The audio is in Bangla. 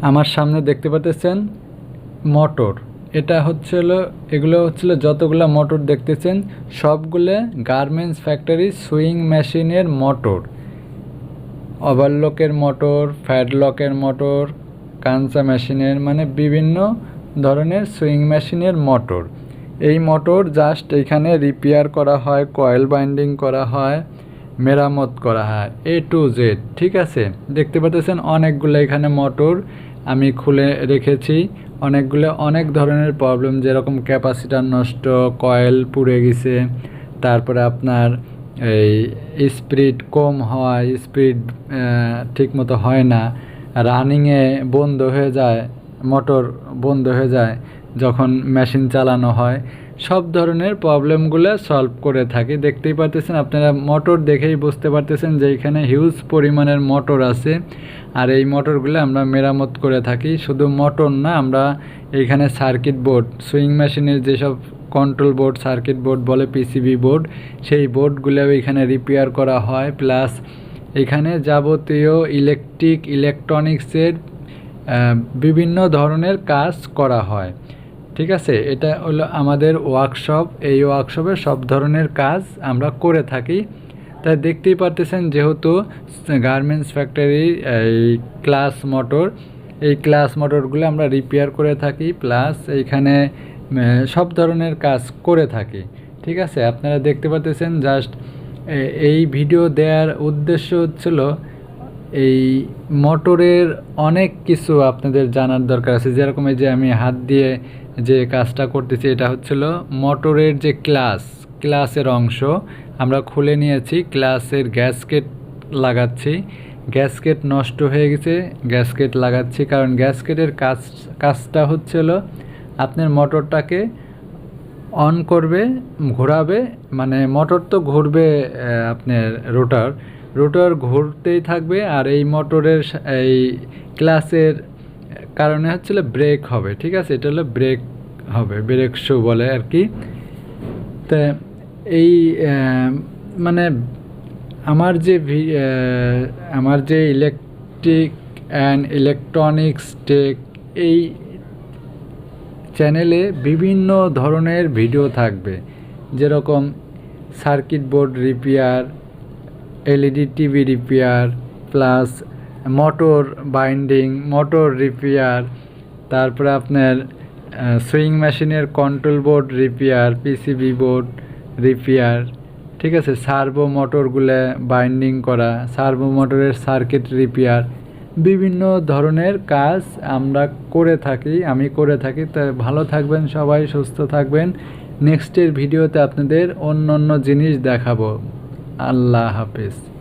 আমার সামনে দেখতে পাচ্ছেন মোটর। এটা হচ্ছিল, এগুলো হচ্ছিল যতগুলো মোটর দেখতেছেন, সবগুলো গার্মেন্টস ফ্যাক্টরি সুইং মেশিনের মোটর। ওভারলকের মোটর, ফ্যাডলকের মোটর, কাঞ্চা মেশিনের মানে বিভিন্ন ধরনের সুইং মেশিনের মোটর। এই মোটর জাস্ট এখানে রিপেয়ার করা হয়, কয়েল বাইন্ডিং করা হয়। মেরামত করা হয় এ টু জেড ঠিক আছে? দেখতে পাচ্ছেন অনেকগুলো এখানে মোটর আমি খুলে রেখেছি। অনেকগুলো, অনেক ধরনের প্রবলেম যেরকম ক্যাপাসিটার নষ্ট, কয়েল পুড়ে গেছে, তারপরে আপনার এই স্পিড কম হয় স্পিড ঠিকমতো হয় না রানিংয়ে বন্ধ হয়ে যায় মোটর বন্ধ হয়ে যায়, যখন মেশিন চালানো হয়। সব ধরনের প্রবলেমগুলো সলভ করে থাকি। দেখতেই পারতেছেন, আপনারা মোটর দেখেই বুঝতে পারতেছেন যে এখানে হিউজ পরিমাণের মোটর আছে। আর এই মোটরগুলো আমরা মেরামত করে থাকি। শুধু মোটর না, আমরা এইখানে সার্কিট বোর্ড সুইং মেশিনের যেসব কন্ট্রোল বোর্ড সার্কিট বোর্ড বলে পিসিবি বোর্ড সেই বোর্ডগুলো এখানে রিপেয়ার করা হয়। প্লাস এখানে যাবতীয় ইলেকট্রিক ইলেকট্রনিক্সের বিভিন্ন ধরনের কাজ করা হয়। ঠিক আছে? এটা হলো আমাদের ওয়ার্কশপ এই ওয়ার্কশপে সব ধরনের কাজ আমরা করে থাকি। তাই দেখতেই পারতেছেন যেহেতু গার্মেন্টস ফ্যাক্টরি এই ক্লাস মোটর এই ক্লাস মোটরগুলো আমরা রিপেয়ার করে থাকি প্লাস এইখানে সব ধরনের কাজ করে থাকি। ঠিক আছে? আপনারা দেখতে পাচ্ছেন জাস্ট এই ভিডিও দেওয়ার উদ্দেশ্য হচ্ছিল এই মোটরের অনেক কিছু আপনাদের জানার দরকার আছে। যেরকম এই যে আমি হাত দিয়ে যে কাজটা করতেছি, এটা হচ্ছিল মোটরের যে ক্লাস, ক্লাসের অংশ। আমরা খুলে নিয়েছি, ক্লাসের গ্যাসকেট লাগাচ্ছি। গ্যাসকেট নষ্ট হয়ে গেছে, গ্যাসকেট লাগাচ্ছি। কারণ গ্যাসকেটের কাজ, কাজটা হচ্ছিল আপনার মোটরটাকে অন করবে, ঘোরাবে মানে মোটর তো ঘুরবে আপনার রোটার। রোটার ঘুরতেই থাকবে আর এই মোটরের এই ক্লাসের কারণে হচ্ছিল ব্রেক হবে, ঠিক আছে? এটা হলো ব্রেক হবে, ব্রেক শো বলে আর কি। তা এই মানে আমার যে আমার যে ইলেকট্রিক অ্যান্ড ইলেকট্রনিক্স টেক এই চ্যানেলে বিভিন্ন ধরনের ভিডিও থাকবে। যেরকম circuit board repair LED TV repair plus motor binding motor repair তারপরে আপনার সুইং মেশিনের control board repair PCB board repair ঠিক আছে? সার্ভো মোটরগুলো বাইন্ডিং করা সার্ভো মোটরের সার্কিট রিপেয়ার বিভিন্ন ধরনের কাজ আমরা করে থাকি, আমি করে থাকি। তো ভালো থাকবেন সবাই, সুস্থ থাকবেন। নেক্সটের ভিডিওতে আপনাদের অন্য অন্য জিনিস দেখাবো। আল্লাহ হাফেজ।